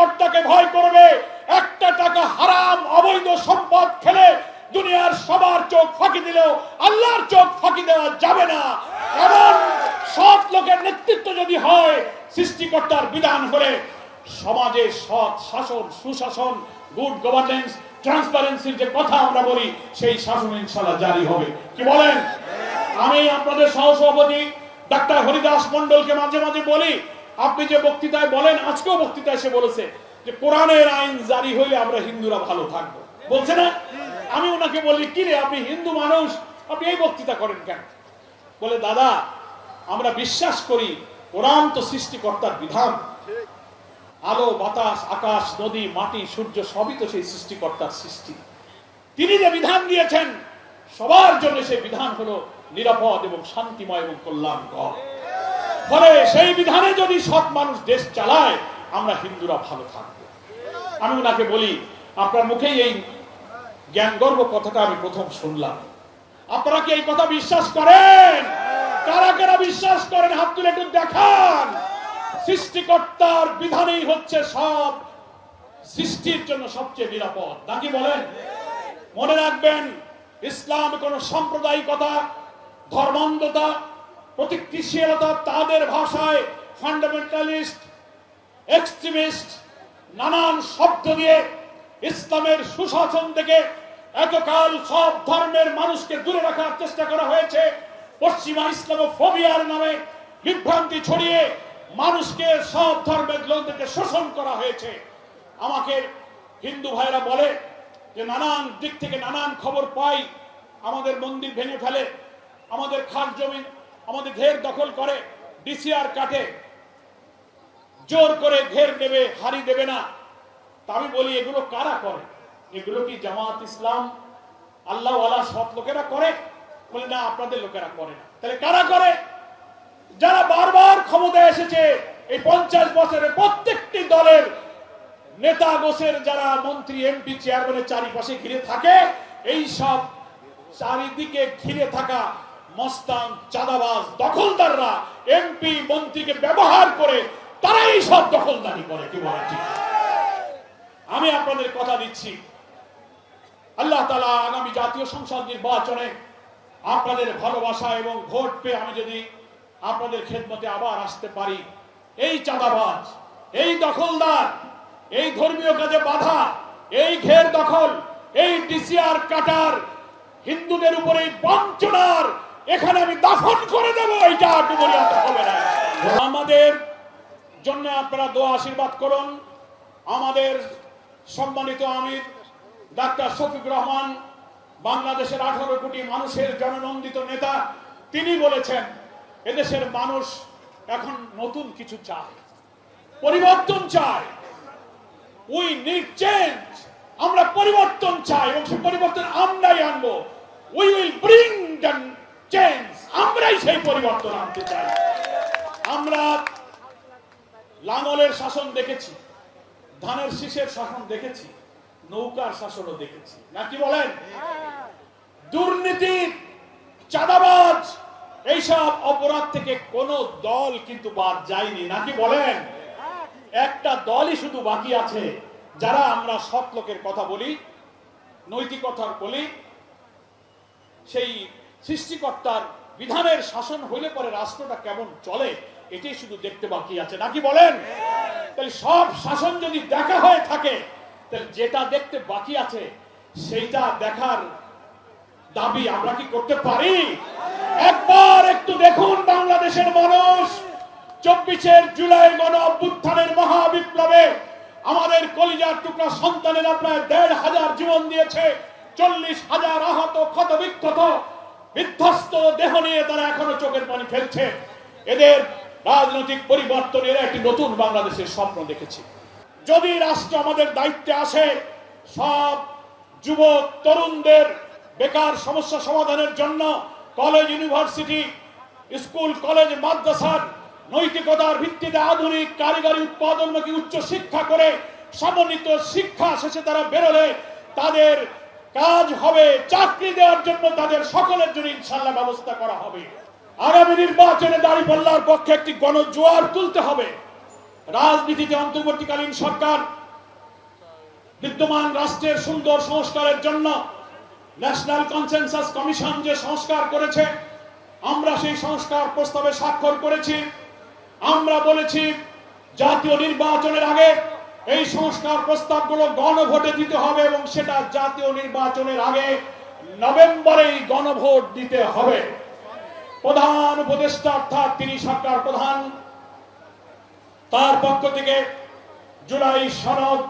সৃষ্টিকর্তাকে ভয় করবে। একটা টাকা হারাম, অবৈধ সম্পদ খেলে দুনিয়ার সবার চোখ ফাঁকি দিলেও আল্লাহর চোখ ফাঁকি দেওয়া যাবে না। এমন সৎ লোকের নেতৃত্ব যদি হয়, সৃষ্টিকর্তার বিধান হলে সমাজে সৎ শাসন, সুশাসন গুড গভর্নেন্স ট্রান্সপারেন্সির যে কথা আমরা বলি, সেই শাসন ইনশাল্লাহ জারি হবে। কি বলেন? আমি আপনাদের সহসভাপতি ডাক্তার হরিদাস মন্ডলকে মাঝে মাঝে বলি আপনি যে বক্তৃতায় বলেন, আজকেও বক্তৃতায় এসে বলেছে যে কোরআনের আইন জারি হইলে আমরা হিন্দুরা ভালো থাকব। বলছে না? আমি ওনাকে বলি, কি রে, আপনি হিন্দু মানুষ? আপনি এই বক্তৃতা করেন কেন? বলে, দাদা, আমরা বিশ্বাস করি কোরআন তো সৃষ্টিকর্তার বিধান। আলো, বাতাস, আকাশ, নদী, মাটি, সূর্য, সবই তো সেই সৃষ্টিকর্তার সৃষ্টি। তিনি যে বিধান দিয়েছেন, সবার জন্য সেই বিধান হলো নিরাপদ এবং শান্তিময় এবং কল্যাণকর। ফলে সেই বিধানে যদি সৎ মানুষ দেশ চালায়, আমরা হিন্দুরা ভালো থাকব। আমি ওনাকে বলি, আপনার মুখেই এই জ্ঞান গর্ব কথাটা আমি প্রথম শুনলাম। আপনারা কি এই কথা বিশ্বাস করেন? কারা কারা বিশ্বাস করেন? হাত তুলে একটু দেখান। সৃষ্টিকর্তার বিধানেই হচ্ছে সব সৃষ্টির জন্য সবচেয়ে নিরাপদ। নাকি বলেন? মনে রাখবেন, ইসলাম কোন সাম্প্রদায়িকতা, ধর্মান্ধতা প্রতিক্রিয়াশীলতা তাদের ভাষায় ফান্ডামেন্টালিস্ট এক্সট্রিমিস্ট নানান শব্দ দিয়ে ইসলামের সুশাসন থেকে এতকাল সব ধর্মের মানুষকে দূরে রাখার চেষ্টা করা হয়েছে। পশ্চিমা ইসলামোফোবিয়ার নামে বিভ্রান্তি ছড়িয়ে মানুষকে সব ধর্মের লোকদেরকে শোষণ করা হয়েছে। আমাকে হিন্দু ভাইরা বলে যে নানান দিক থেকে নানান খবর পাই, আমাদের মন্দির ভেঙে ফেলে, আমাদের খাস জমি আমাদের ঘের দখল করে ডিসিআর কাটে। জোর করে ঘের নেবে, হারি দেবে না। তা আমি বলি, এগুলো কারা করে? এগুলো কি জামাত ইসলাম? আল্লাহ আল্লাহ সৎ লোকেরা করে? বলে, না, আপনাদের লোকেরা করে না। তাহলে কারা করে? যারা বারবার ক্ষমতায় এসেছে, এই পঞ্চাশ বছরে প্রত্যেকটি দলের নেতা গোছের যারা মন্ত্রী এমপি চেয়ারম্যানের চারিপাশে ঘিরে থাকে, এই সব চারিদিকে ঘিরে থাকা মস্তান, চাঁদাবাজ, দখলদাররা এমপি মন্ত্রীকে ব্যবহার করে তারাই সব দখলদারি করে, কি বলে ঠিক? আমি আপনাদের কথা দিচ্ছি। আল্লাহ তালা আগামী জাতীয় সংসদ নির্বাচনে আপনাদের ভালোবাসা এবং ভোট পেয়ে আমি যদি আপনাদের খেদমতে আবার আসতে পারি, এই চাঁদাবাজ, এই দখলদার, এই ধর্মীয় কাজে বাধা, এই ঘের দখল, এই ডিসিআর কাটার, হিন্দুদের উপরে বঞ্চনার এখানে আমি দাফন করে দেবো, এটা ডুবরিয়াতে হবে না। আমাদের জন্য আপনারা দোয়া আশীর্বাদ করুন। আমাদের সম্মানিত আমির ডাক্তার শফিক রহমান, বাংলাদেশের আঠারো কোটি মানুষের জননন্দিত নেতা, তিনি বলেছেন, এদেশের মানুষ এখন নতুন কিছু চায়, পরিবর্তন চায়। উই নিড চেঞ্জ আমরা পরিবর্তন চাই এবং সেই পরিবর্তন আমরাই আনব। We will bring the change আমরাই সেই পরিবর্তন আনতে চাই। আমরা লাঙলের শাসন দেখেছি, ধানের শীষের শাসন দেখেছি, নৌকার শাসনও দেখেছি। নাকি বলেন? দুর্নীতি, চাঁদাবাজ, এইসব অপরাধ থেকে কোন দল কিন্তু বাদ যায়নি। নাকি বলেন? একটা দলই শুধু বাকি আছে, যারা আমরা সৎ লোকের কথা বলি, নৈতিকতার বলি, সেই সৃষ্টিকর্তার বিধানের শাসন হইলে পরে রাষ্ট্রটা কেমন চলে, এটাই শুধু দেখতে বাকি আছে। নাকি বলেন? তাহলে সব শাসন যদি দেখা হয়ে থাকে, তাহলে যেটা দেখতে বাকি আছে, সেইটা দেখার দাবি আমরা কি করতে পারি? একবার একটু দেখুন বাংলাদেশের মানুষ, চব্বিশের জুলাই গণ অভ্যুত্থানের মহাবিপ্লবে আমাদের কলিজার টুকরা সন্তানেরা প্রায় দেড় হাজার জীবন দিয়েছে, চল্লিশ হাজার আহত ক্ষত বিক্ষত বিধ্বস্ত দেহ নিয়ে তারা এখনও চোখের পানি ফেলছে। এদের রাজনৈতিক পরিবর্তনের একটি নতুন বাংলাদেশের স্বপ্ন দেখেছি। যদি রাষ্ট্র আমাদের দায়িত্বে আসে, সব যুবক, তরুণদের বেকার সমস্যা সমাধানের জন্য কলেজ, ইউনিভার্সিটি, স্কুল, কলেজ, মাদ্রাসার নৈতিকতার ভিত্তিতে আধুনিক কারিগরি উৎপাদনমুখী উচ্চ শিক্ষা করে সমন্বিত শিক্ষা শেষে তারা বেরোলে, তাদের কাজ হবে, চাকরি দেওয়ার জন্য তাদের সকলের জন্য ইনশাল্লাহ ব্যবস্থা করা হবে। আগামী নির্বাচনে দাঁড়িপাল্লার পক্ষে একটি গণজোয়ার তুলতে হবে। রাজনীতিতে অন্তর্বর্তীকালীন সরকার বিদ্যমান রাষ্ট্রের সুন্দর সংস্কারের জন্য ন্যাশনাল কনসেনসাস কমিশন যে সংস্কার করেছে, আমরা সেই সংস্কার প্রস্তাবে স্বাক্ষর করেছি। আমরা বলেছি, জাতীয় নির্বাচনের আগে এই সংস্কার প্রস্তাবগুলো গণভোটে দিতে হবে এবং সেটা জাতীয় নির্বাচনের আগে নভেম্বরেই গণভোট দিতে হবে। প্রধান উপদেষ্টা অর্থাৎ তিনি সরকার প্রধান, তার পক্ষ থেকে জুলাই সনদ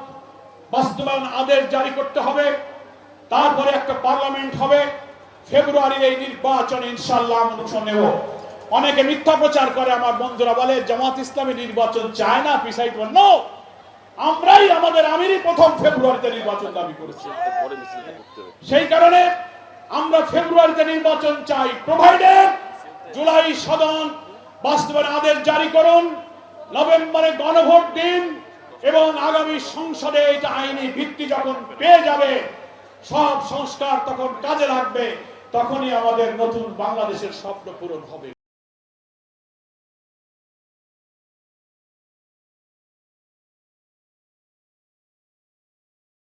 বাস্তবায়ন আদেশ জারি করতে হবে। তারপরে একটা পার্লামেন্ট হবে। ফেব্রুয়ারির এই নির্বাচন ইনশাল্লাহ অংশ নেব। অনেকে মিথ্যা প্রচার করে, আমার বন্ধুরা বলে, জামাত ইসলামী নির্বাচন চায় না পিসাইড নো আমরাই আমাদের আমিরই প্রথম ফেব্রুয়ারিতে নির্বাচন দাবি করেছি। সেই কারণে আমরা ফেব্রুয়ারিতে নির্বাচন চাই। প্রোভাইডেড জুলাই সদন বাস্তবায়ন আদেশ জারি করুন। নভেম্বরে গণভোট দিন এবং আগামী সংসদে এটা আইনি ভিত্তি যখন পেয়ে যাবে, সব সংস্কার তখন কাজে লাগবে, তখনই আমাদের নতুন বাংলাদেশের স্বপ্ন পূরণ হবে।